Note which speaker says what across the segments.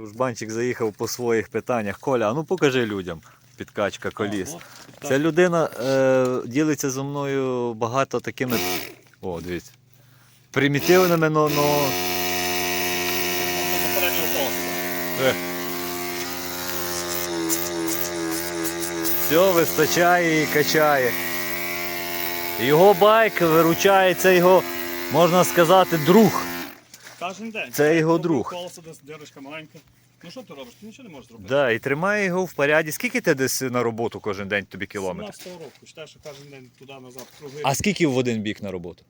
Speaker 1: Дружбанчик заїхав по своїх питаннях. Коля, а ну покажи людям підкачка коліс. Ця людина е, ділиться зі мною багато такими. О, дивіться. Примітивними, но. но... Е. Все вистачає і качає. Його байк виручає, це його, можна сказати, друг.
Speaker 2: Кожен день.
Speaker 1: Це його друг.
Speaker 2: Колесо десь дірочка маленька. Ну що ти робиш? Ти нічого не можеш зробити.
Speaker 1: Да, і тримає його в поряді. Скільки ти десь на роботу кожен день тобі кілометрів?
Speaker 2: 17 року. Читаю, що кожен день туди-назад круги.
Speaker 1: А скільки в один бік на роботу?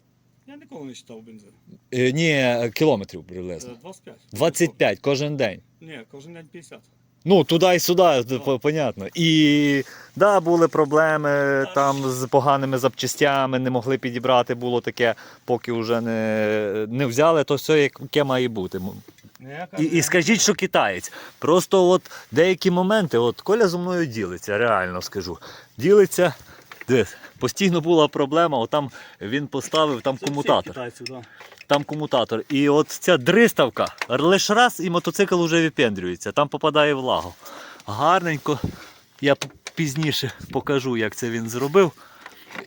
Speaker 2: Я ніколи не читав бензин.
Speaker 1: Е, ні, кілометрів
Speaker 2: Е,
Speaker 1: приблизно.
Speaker 2: 25.
Speaker 1: 25 кожен день.
Speaker 2: Ні, кожен день 50.
Speaker 1: Ну, туди і сюди, понятно. І да, були проблеми там з поганими запчастями, не могли підібрати, було таке, поки вже не, не взяли, то все яке має бути. І, і скажіть, що китаєць. Просто от деякі моменти, от Коля зі мною ділиться, реально скажу. Ділиться. Дивись, постійно була проблема, от там він поставив там комутатор. Там комутатор. І от ця дриставка, лише раз і мотоцикл вже випендрюється, там попадає влагу. Гарненько. Я пізніше покажу, як це він зробив.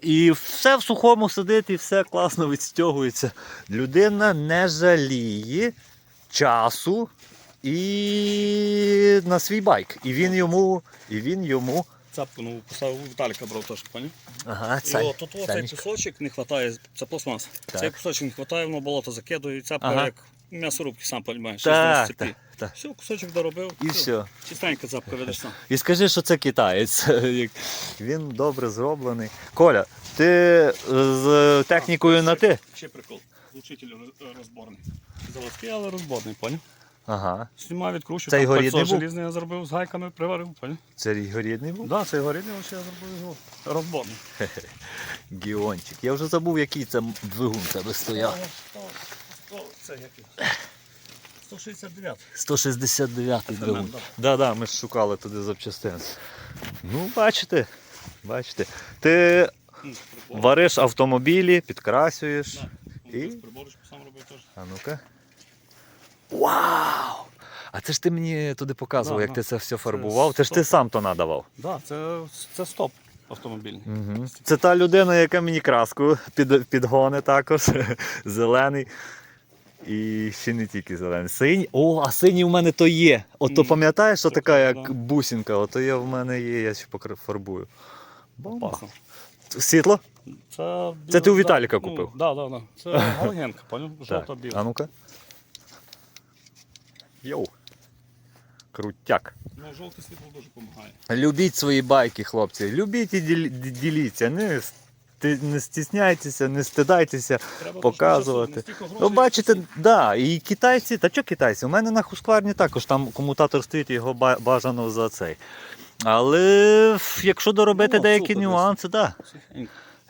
Speaker 1: І все в сухому сидить, і все класно відстягується. Людина не жаліє часу і на свій байк. І він йому, і він йому.
Speaker 2: Цапку нову поставив, у Віталіка брав теж, поняв?
Speaker 1: Ага,
Speaker 2: І
Speaker 1: це.
Speaker 2: от тут
Speaker 1: Санечка.
Speaker 2: кусочок не вистачає, це пластмас.
Speaker 1: Так.
Speaker 2: Цей кусочок не вистачає, воно болото закидує, і цапка
Speaker 1: Ага.
Speaker 2: як м'ясорубки, сам розумієш.
Speaker 1: Так,
Speaker 2: Так,
Speaker 1: так.
Speaker 2: Все, кусочок доробив.
Speaker 1: І все.
Speaker 2: Чистенька цапка, видиш сам.
Speaker 1: І скажи, що це китаєць. Як Він добре зроблений. Коля, ти е, з технікою на ти?
Speaker 2: Ще прикол. Звучитель роз- розборний. Заводський, але розборний, поняв?
Speaker 1: Ага.
Speaker 2: Знімав, відкручу,
Speaker 1: Це його рідний був?
Speaker 2: желізне я зробив, з гайками приварив, поняв?
Speaker 1: Це його рідний був?
Speaker 2: Так, да, це його рідний, ось я зробив його розборний.
Speaker 1: Гіончик. Я вже забув, який це двигун в тебе стояв.
Speaker 2: Це який? 169.
Speaker 1: 169
Speaker 2: Це
Speaker 1: двигун.
Speaker 2: да.
Speaker 1: Да, да, ми ж шукали туди запчастин. Ну, бачите, бачите. Ти вариш автомобілі, підкрасюєш.
Speaker 2: Да.
Speaker 1: І?
Speaker 2: Приборочку сам робив теж.
Speaker 1: А ну-ка. Вау! А це ж ти мені туди показував,
Speaker 2: Да,
Speaker 1: як
Speaker 2: да.
Speaker 1: ти це все фарбував. Це ж ти
Speaker 2: стоп.
Speaker 1: сам то надавав.
Speaker 2: Так, да, це, це стоп автомобільний.
Speaker 1: Угу. Це та людина, яка мені краску під, підгони також. Зелений. І ще не тільки зелений. Синій. О, а синій в мене то є. От то
Speaker 2: Мгм.
Speaker 1: пам'ятаєш, що така,
Speaker 2: так,
Speaker 1: як
Speaker 2: да.
Speaker 1: бусинка, ото є в мене є, я ще покр- фарбую. Бомба. Світло?
Speaker 2: Це,
Speaker 1: Це ти у
Speaker 2: да,
Speaker 1: Віталіка
Speaker 2: ну,
Speaker 1: купив?
Speaker 2: Да, да, да. Це галогенка, поняв? Жовта
Speaker 1: Так.
Speaker 2: біла.
Speaker 1: А ну-ка. Йоу. Крутяк.
Speaker 2: Ну, жовте світло дуже допомагає.
Speaker 1: Любіть свої байки, хлопці. Любіть і діл- діліться. Не, не стісняйтеся, не стидайтеся.
Speaker 2: Треба
Speaker 1: Показувати. Ну, бачите, да, і китайці, та що китайці? У мене на хускварні також там комутатор стоїть, його бажано за цей. Але якщо доробити
Speaker 2: Ну,
Speaker 1: деякі нюанси, да.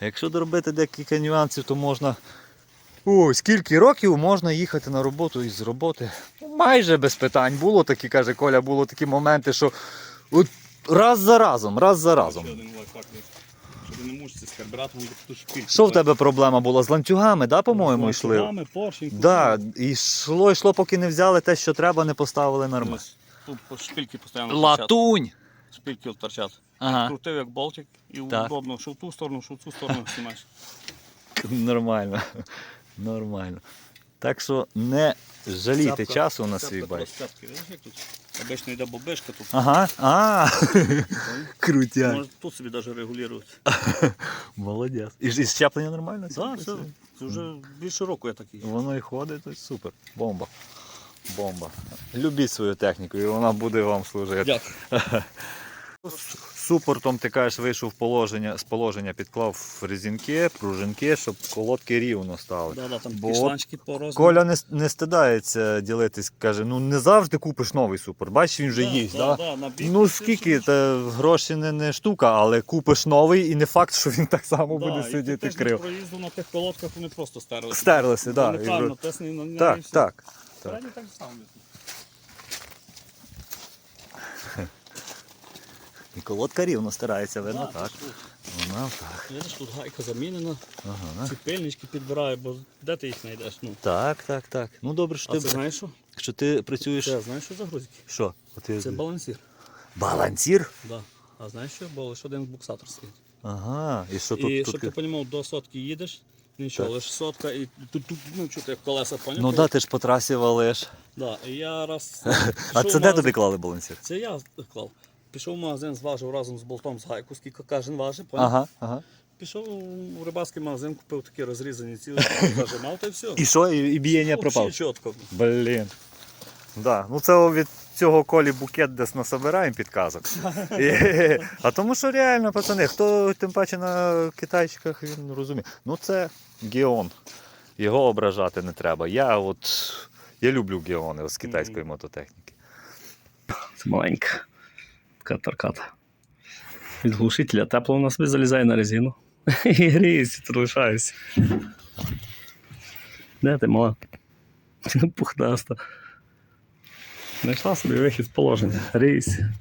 Speaker 1: Якщо доробити декілька нюансів, то можна. Ой, скільки років можна їхати на роботу із роботи? Ну, Майже без питань. Було такі, каже Коля, було такі моменти, що от раз за разом, раз за разом.
Speaker 2: Ще один лайфхак. Щоб не мучитися з карбюратором.
Speaker 1: Що в тебе проблема була? З ланцюгами, да, по-моєму, йшли?
Speaker 2: Ланцюгами, поршень.
Speaker 1: Да, і йшло, йшло, поки не взяли те, що треба, не поставили нормально.
Speaker 2: Тут шпильки постійно.
Speaker 1: Латунь!
Speaker 2: Шпильки торчать.
Speaker 1: Ага,
Speaker 2: Крутив як болтик і
Speaker 1: Так.
Speaker 2: удобно, що в ту сторону, що в цю сторону знімаєш.
Speaker 1: нормально. Нормально. Так що не жалійте часу на свій байк.
Speaker 2: Обично йде бобишка тут.
Speaker 1: Ага, а, крутяк.
Speaker 2: Може тут собі навіть регулювати.
Speaker 1: Молодець. І, і щеплення нормально?
Speaker 2: Так, все. Це вже більше року я такий.
Speaker 1: Воно і ходить, то супер. Бомба. Бомба. Любіть свою техніку, і вона буде вам служити.
Speaker 2: Дякую.
Speaker 1: Супортом ти кажеш, вийшов положення, з положення, підклав резинки, пружинки, щоб колодки рівно стали.
Speaker 2: Да, да, там
Speaker 1: Бо. Коля не, не стидається ділитись, каже, ну не завжди купиш новий супер. Бачиш, він вже є. Да,
Speaker 2: Да, бік
Speaker 1: Ну скільки, та гроші не, не штука, але купиш новий і не факт, що він так само
Speaker 2: Да,
Speaker 1: буде
Speaker 2: і ти
Speaker 1: сидіти
Speaker 2: теж
Speaker 1: крив.
Speaker 2: на проїзду на тих колодках вони просто стерлися.
Speaker 1: Стерлися, так.
Speaker 2: Неї і
Speaker 1: Так, так.
Speaker 2: Передні так само.
Speaker 1: І колодка рівно старається, видно, так.
Speaker 2: ти.
Speaker 1: Вона так.
Speaker 2: Видиш, тут гайка замінена,
Speaker 1: Ага.
Speaker 2: ці пильнички підбираю, бо де ти їх знайдеш? Ну.
Speaker 1: Так, так, так. Ну добре, що
Speaker 2: А
Speaker 1: ти.
Speaker 2: це знаєш що?
Speaker 1: що ти працюєш.
Speaker 2: Це знаєш, що за грузики?
Speaker 1: Що? От я-
Speaker 2: Це балансір.
Speaker 1: Балансір?
Speaker 2: Да. А знаєш що? Бо лише один буксатор стоїть.
Speaker 1: Ага. І що тут?
Speaker 2: і
Speaker 1: тут...
Speaker 2: щоб ти розумів, до сотки їдеш, нічого,
Speaker 1: Так.
Speaker 2: лише сотка і тут, тут ну, чути, як колеса поняв.
Speaker 1: Ну да, ти ж по трасі валиш.
Speaker 2: да. І я раз.
Speaker 1: А
Speaker 2: пішов
Speaker 1: це
Speaker 2: в
Speaker 1: де
Speaker 2: магазин-
Speaker 1: тобі клали балансір?
Speaker 2: Це я клав. Пішов в магазин, зважив разом з болтом з гайку, скільки кожен важить, поняв?
Speaker 1: Ага, ага.
Speaker 2: Пішов у рибацький магазин, купив такі розрізані ці, зажимав та й все.
Speaker 1: І що? І, і бієння пропав.
Speaker 2: Взагалі чітко.
Speaker 1: Блін. Да. Ну це від цього колі букет десь насобираємо підказок. І, а тому що реально, пацани, хто тим паче на китайчиках він розуміє. Ну це Геон. Його ображати не треба. Я от я люблю геони з китайської мототехніки.
Speaker 2: Це маленька. Така тарката. Від глушителя тепло вона собі залізає на резину. І гріється, тут лишається. Де ти мала? Пухнаста. Знайшла собі вихід з положення. Гріється.